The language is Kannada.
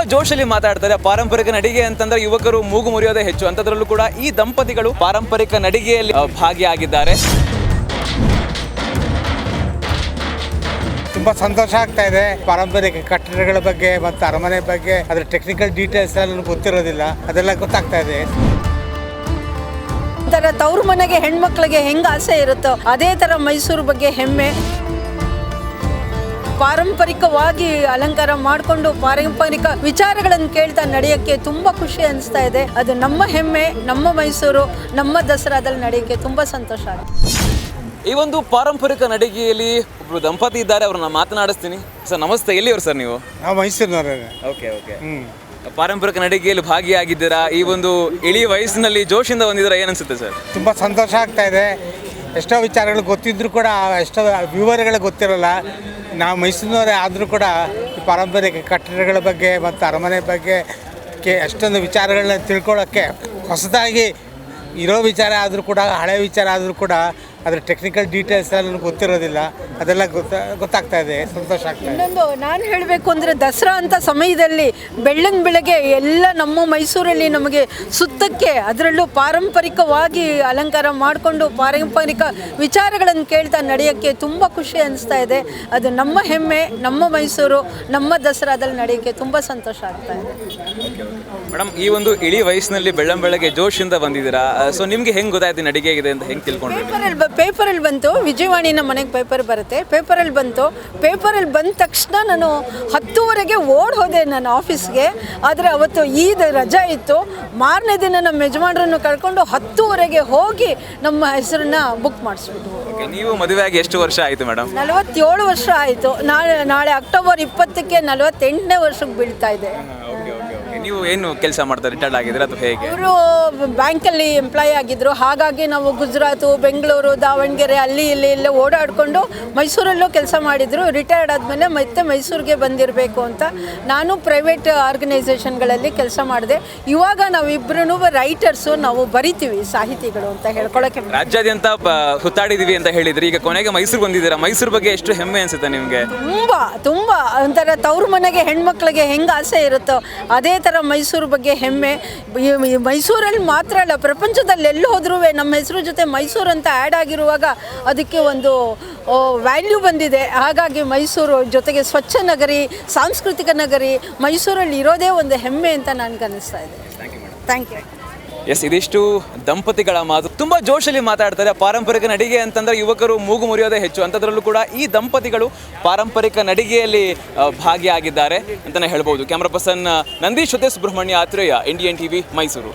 ತುಂಬಾ ಜೋಶಲ್ಲಿ ಮಾತಾಡ್ತಾರೆ. ಪಾರಂಪರಿಕ ನಡಿಗೆ ಅಂತಂದ್ರೆ ಯುವಕರು ಮೂಗು ಮುರಿಯೋದೇ ಹೆಚ್ಚು. ಅಂತದ್ರಲ್ಲೂ ಕೂಡ ಈ ದಂಪತಿಗಳು ಪಾರಂಪರಿಕ ನಡಿಗೆಯಲ್ಲಿ ಭಾಗಿಯಾಗಿದ್ದಾರೆ. ತುಂಬಾ ಸಂತೋಷ ಆಗ್ತಾ ಇದೆ. ಪಾರಂಪರಿಕ ಕಟ್ಟಡಗಳ ಬಗ್ಗೆ ಮತ್ತು ಅರಮನೆ ಬಗ್ಗೆ ಅದರ ಟೆಕ್ನಿಕಲ್ ಡೀಟೇಲ್ಸ್ ಎಲ್ಲ ನನಗೆ ಗೊತ್ತಿರೋದಿಲ್ಲ. ಅದೆಲ್ಲ ಗೊತ್ತಾಗ್ತಾ ಇದೆ. ತವ್ರ ಮನೆಗೆ ಹೆಣ್ಮಕ್ಳಿಗೆ ಹೆಂಗ ಆಸೆ ಇರುತ್ತೋ ಅದೇ ತರ ಮೈಸೂರು ಬಗ್ಗೆ ಹೆಮ್ಮೆ. ಪಾರಂಪರಿಕವಾಗಿ ಅಲಂಕಾರ ಮಾಡಿಕೊಂಡು ಪಾರಂಪರಿಕ ವಿಚಾರಗಳನ್ನು ಕೇಳ್ತಾ ನಡೆಯೋಕ್ಕೆ ತುಂಬ ಖುಷಿ ಅನಿಸ್ತಾ ಇದೆ. ಅದು ನಮ್ಮ ಹೆಮ್ಮೆ ನಮ್ಮ ಮೈಸೂರು ನಮ್ಮ ದಸರಾದಲ್ಲಿ ನಡೆಯೋಕ್ಕೆ ತುಂಬ ಸಂತೋಷ ಆಗುತ್ತೆ. ಈ ಒಂದು ಪಾರಂಪರಿಕ ನಡಿಗೆಯಲ್ಲಿ ಒಬ್ರು ದಂಪತಿ ಇದ್ದಾರೆ ಅವ್ರನ್ನ ಮಾತನಾಡಿಸ್ತೀನಿ. ಸರ್ ನಮಸ್ತೆ. ಎಲ್ಲಿಯವರು ಸರ್ ನೀವು? ನಾವು ಮೈಸೂರಿನವ್ರೆ. Okay okay. ಪಾರಂಪರಿಕ ನಡಿಗೆಯಲ್ಲಿ ಭಾಗಿಯಾಗಿದ್ದೀರಾ? ಈ ಒಂದು ಇಳಿ ವಯಸ್ಸಿನಲ್ಲಿ ಜೋಶಿಂದ ಬಂದಿದ್ದೀರಾ ಏನನ್ಸುತ್ತೆ ಸರ್? ತುಂಬ ಸಂತೋಷ ಆಗ್ತಾ ಇದೆ. ಎಷ್ಟೋ ವಿಚಾರಗಳು ಗೊತ್ತಿದ್ರು ಕೂಡ, ಎಷ್ಟೋ ವಿವರಗಳು ಗೊತ್ತಿರಲ್ಲ. ನಾವು ಮೈಸೂರಿನವರೇ ಆದರೂ ಕೂಡ ಪಾರಂಪರಿಕ ಕಟ್ಟಡಗಳ ಬಗ್ಗೆ ಮತ್ತು ಅರಮನೆ ಬಗ್ಗೆ ಕೆ, ಎಷ್ಟೊಂದು ವಿಚಾರಗಳನ್ನ ತಿಳ್ಕೊಳ್ಳೋಕ್ಕೆ ಹೊಸದಾಗಿ ಇರೋ ವಿಚಾರ ಆದರೂ ಕೂಡ, ಹಳೆ ವಿಚಾರ ಆದರೂ ಕೂಡ ಅದರ ಟೆಕ್ನಿಕಲ್ ಡೀಟೇಲ್ಸ್ ಎಲ್ಲ ನನಗೆ ಗೊತ್ತಿರೋದಿಲ್ಲ. ಅದೆಲ್ಲ ಗೊತ್ತ ಗೊತ್ತಾಗ್ತಾ ಇದೆ ಸಂತೋಷ ಆಗ್ತಾ ಇದೆ. ಇನ್ನೊಂದು ನಾನು ಹೇಳಬೇಕು ಅಂದರೆ ದಸರಾ ಅಂತ ಸಮಯದಲ್ಲಿ ಬೆಳ್ಳನ್ ಬೆಳಗ್ಗೆ ಎಲ್ಲ ನಮ್ಮ ಮೈಸೂರಲ್ಲಿ ನಮಗೆ ಸುತ್ತಕ್ಕೆ ಅದರಲ್ಲೂ ಪಾರಂಪರಿಕವಾಗಿ ಅಲಂಕಾರ ಮಾಡಿಕೊಂಡು ಪಾರಂಪರಿಕ ವಿಚಾರಗಳನ್ನು ಕೇಳ್ತಾ ನಡೆಯೋಕ್ಕೆ ತುಂಬ ಖುಷಿ ಅನಿಸ್ತಾ ಇದೆ. ಅದು ನಮ್ಮ ಹೆಮ್ಮೆ ನಮ್ಮ ಮೈಸೂರು ನಮ್ಮ ದಸರಾದಲ್ಲಿ ನಡೆಯೋಕ್ಕೆ ತುಂಬ ಸಂತೋಷ ಆಗ್ತಾ ಇದೆ. ಮೇಡಮ್ ಈ ಒಂದು ಇಳಿ ವಯಸ್ಸಿನಲ್ಲಿ ಬೆಳ್ಳಂ ಬೆಳಗ್ಗೆ ಜೋಶಿಂದ ಬಂದಿದ್ದೀರಾ? ಸೊ ನಿಮಗೆ ಹೆಂಗೆ ಗೊತ್ತಾಯ್ತು ನಡಿಗೆ ಇದೆ ಅಂತ ಹೆಂಗೆ ತಿಳ್ಕೊಂಡ್ರಿ? ಪೇಪರಲ್ಲಿ ಬಂತು ವಿಜಯವಾಣಿ ನಮ್ಮ ಮನೆಗೆ ಪೇಪರ್ ಬರುತ್ತೆ. ಪೇಪರಲ್ಲಿ ಬಂತು. ಪೇಪರಲ್ಲಿ ಬಂದ ತಕ್ಷಣ ನಾನು ಹತ್ತುವರೆಗೆ ಓಡ್ ಹೋದೆ ನಾನು ಆಫೀಸ್ಗೆ. ಆದರೆ ಅವತ್ತು ಈದ್ ರಜಾ ಇತ್ತು. ಮಾರನೇ ದಿನ ನಮ್ಮ ಯಜಮಾನ್ರನ್ನು ಕಳ್ಕೊಂಡು ಹತ್ತುವರೆಗೆ ಹೋಗಿ ನಮ್ಮ ಹೆಸರನ್ನ ಬುಕ್ ಮಾಡಿಸ್ಬಿಟ್ಟು ನೀವು ಮದುವೆ ಆಗಿ ಎಷ್ಟು ವರ್ಷ ಆಯಿತು ಮೇಡಮ್ ನಲವತ್ತೇಳು ವರ್ಷ ಆಯಿತು. ನಾಳೆ ನಾಳೆ ಅಕ್ಟೋಬರ್ ಇಪ್ಪತ್ತಕ್ಕೆ ನಲವತ್ತೆಂಟನೇ ವರ್ಷಕ್ಕೆ ಬೀಳ್ತಾ ಇದೆ. ನೀವು ಏನು ಕೆಲಸ ಮಾಡ್ತಾರೆ ರಿಟೈರ್ಡ್ ಆಗಿದ್ರೆ ಅಥವಾ ಹೇಗೆ? ಅವರು ಬ್ಯಾಂಕಲ್ಲಿ ಎಂಪ್ಲಾಯ್ ಆಗಿದ್ರು. ಹಾಗಾಗಿ ನಾವು ಗುಜರಾತು ಬೆಂಗಳೂರು ದಾವಣಗೆರೆ ಅಲ್ಲಿ ಇಲ್ಲಿ ಇಲ್ಲೇ ಓಡಾಡಿಕೊಂಡು ಮೈಸೂರಲ್ಲೂ ಕೆಲಸ ಮಾಡಿದ್ರು. ರಿಟೈರ್ಡ್ ಆದಮೇಲೆ ಮತ್ತೆ ಮೈಸೂರಿಗೆ ಬಂದಿರಬೇಕು ಅಂತ ನಾನು ಪ್ರೈವೇಟ್ ಆರ್ಗನೈಸೇಷನ್ಗಳಲ್ಲಿ ಕೆಲಸ ಮಾಡಿದೆ. ಇವಾಗ ನಾವಿಬ್ಬರೂ ರೈಟರ್ಸು ನಾವು ಬರಿತೀವಿ ಸಾಹಿತಿಗಳು ಅಂತ ಹೇಳ್ಕೊಳಕ್ಕೆ. ರಾಜ್ಯಾದ್ಯಂತ ಸುತ್ತಾಡಿದೀವಿ ಅಂತ ಹೇಳಿದ್ರಿ. ಈಗ ಕೊನೆಗೆ ಮೈಸೂರು ಬಂದಿದ್ದೀರಾ? ಮೈಸೂರು ಬಗ್ಗೆ ಎಷ್ಟು ಹೆಮ್ಮೆ ಅನಿಸುತ್ತೆ ನಿಮಗೆ? ತುಂಬ ತುಂಬ. ಒಂಥರ ತವ್ರ ಮನೆಗೆ ಹೆಣ್ಮಕ್ಳಿಗೆ ಹೆಂಗೆ ಆಸೆ ಇರುತ್ತೋ ಅದೇ ಥರ ಮೈಸೂರು ಬಗ್ಗೆ ಹೆಮ್ಮೆ. ಮೈಸೂರಲ್ಲಿ ಮಾತ್ರ ಅಲ್ಲ ಪ್ರಪಂಚದಲ್ಲಿ ಎಲ್ಲಿ ಹೋದ್ರೂ ನಮ್ಮ ಹೆಸರು ಜೊತೆ ಮೈಸೂರು ಅಂತ ಆ್ಯಡ್ ಆಗಿರುವಾಗ ಅದಕ್ಕೆ ಒಂದು ವ್ಯಾಲ್ಯೂ ಬಂದಿದೆ. ಹಾಗಾಗಿ ಮೈಸೂರು ಜೊತೆಗೆ ಸ್ವಚ್ಛ ನಗರಿ ಸಾಂಸ್ಕೃತಿಕ ನಗರಿ ಮೈಸೂರಲ್ಲಿ ಇರೋದೇ ಒಂದು ಹೆಮ್ಮೆ ಅಂತ ನನಗೆ ಅನ್ನಿಸ್ತಾ ಇದೆ ಥ್ಯಾಂಕ್ ಯು ಎಸ್, ಇದಿಷ್ಟು ದಂಪತಿಗಳ ಮಾತು. ತುಂಬಾ ಜೋಶಲ್ಲಿ ಮಾತಾಡ್ತಾರೆ ಪಾರಂಪರಿಕ ನಡಿಗೆ ಅಂತಂದ್ರೆ ಯುವಕರು ಮೂಗು ಮುರಿಯೋದೇ ಹೆಚ್ಚು. ಅಂತದ್ರಲ್ಲೂ ಕೂಡ ಈ ದಂಪತಿಗಳು ಪಾರಂಪರಿಕ ನಡಿಗೆಯಲ್ಲಿ ಭಾಗಿಯಾಗಿದ್ದಾರೆ ಅಂತಾನೆ ಹೇಳ್ಬೋದು. ಕ್ಯಾಮ್ರಾ ಪರ್ಸನ್, ನಂದೀಶ್ ಜೊತೆ ಸುಬ್ರಹ್ಮಣ್ಯ ಆತ್ರೇಯ ಇಂಡಿಯನ್ ಟಿವಿ ಮೈಸೂರು.